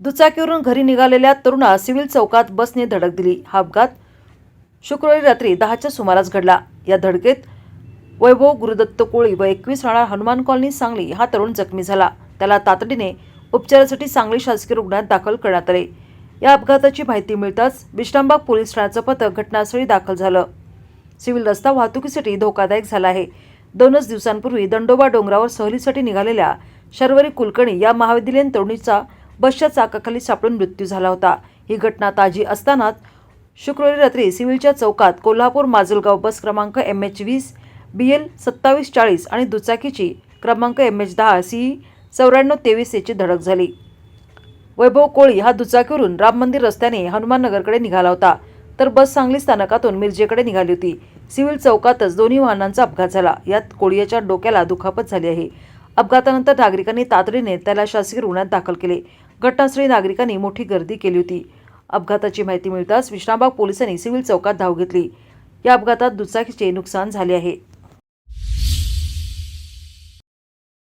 दुचाकीवरून घरी निघालेल्या तरुणास सिव्हिल चौकात बसने धडक दिली. हा अपघात शुक्रवारी रात्री दहाच्या सुमारास घडला. या धडकेत वैभव गुरुदत्त कोळी व एकवीस राहणार हनुमान कॉलनी सांगली हा तरुण जखमी झाला. त्याला तातडीने उपचारासाठी सांगली शासकीय रुग्णालयात दाखल करण्यात आले. या अपघाताची माहिती मिळताच विश्रामबाग पोलीस ठाण्याचं पथक घटनास्थळी दाखल झालं. सिव्हिल रस्ता वाहतुकीसाठी धोकादायक झाला आहे. दोनच दिवसांपूर्वी दंडोबा डोंगरावर सहलीसाठी निघालेल्या शर्वरी कुलकर्णी या महाविद्यालयीन तरुणीचा बसच्या चाकाखाली सापडून मृत्यू झाला होता. ही घटना ताजी असतानाच शुक्रवारी रात्री सिव्हिलच्या चौकात कोल्हापूर माजलगाव बस क्रमांक एम एच वीस बी एल सत्तावीस चाळीस आणि दुचाकीची क्रमांक एम एच दहा सी चौऱ्याण्णव तेवीस याची धडक झाली. वैभव कोळी हा दुचाकीवरून राम मंदिर रस्त्याने हनुमाननगरकडे निघाला होता. तर बस सांगली स्थानकातून मिरजेकडे निघाली होती. सिव्हिल चौकातच दोन्ही वाहनांचा अपघात झाला. यात कोळीयाच्या डोक्याला दुखापत झाली आहे. अपघातानंतर नागरिकांनी तातडीने त्याला शासकीय रुग्णात दाखल केले. घटनास्थळी नागरिकांनी मोठी गर्दी केली होती. अपघाताची माहिती मिळताच विश्रामबाग पोलिसांनी सिव्हिल चौकात धाव घेतली. या अपघातात दुचाकीचे नुकसान झाले आहे.